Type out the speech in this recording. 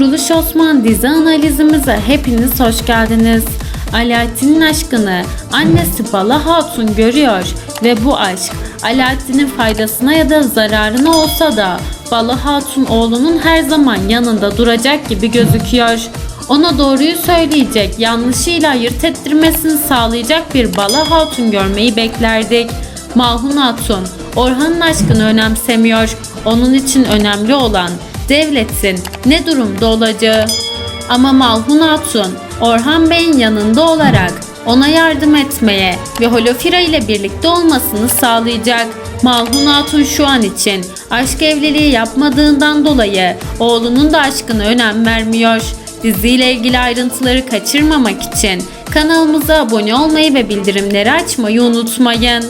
Boş Osman dizi analizimize hepiniz hoş geldiniz. Alaaddin'in aşkını annesi Bala Hatun görüyor ve bu aşk Alaaddin'in faydasına ya da zararına olsa da Bala Hatun oğlunun her zaman yanında duracak gibi gözüküyor. Ona doğruyu söyleyecek, yanlışıyla ayırt ettirmesini sağlayacak bir Bala Hatun görmeyi beklerdik. Mahun Hatun, Orhan'ın aşkını önemsemiyor. Onun için önemli olan devletin ne durumda olacağı. Ama Malhun Hatun, Orhan Bey'in yanında olarak ona yardım etmeye ve Holofira ile birlikte olmasını sağlayacak. Malhun Hatun şu an için aşk evliliği yapmadığından dolayı oğlunun da aşkına önem vermiyor. Diziyle ilgili ayrıntıları kaçırmamak için kanalımıza abone olmayı ve bildirimleri açmayı unutmayın.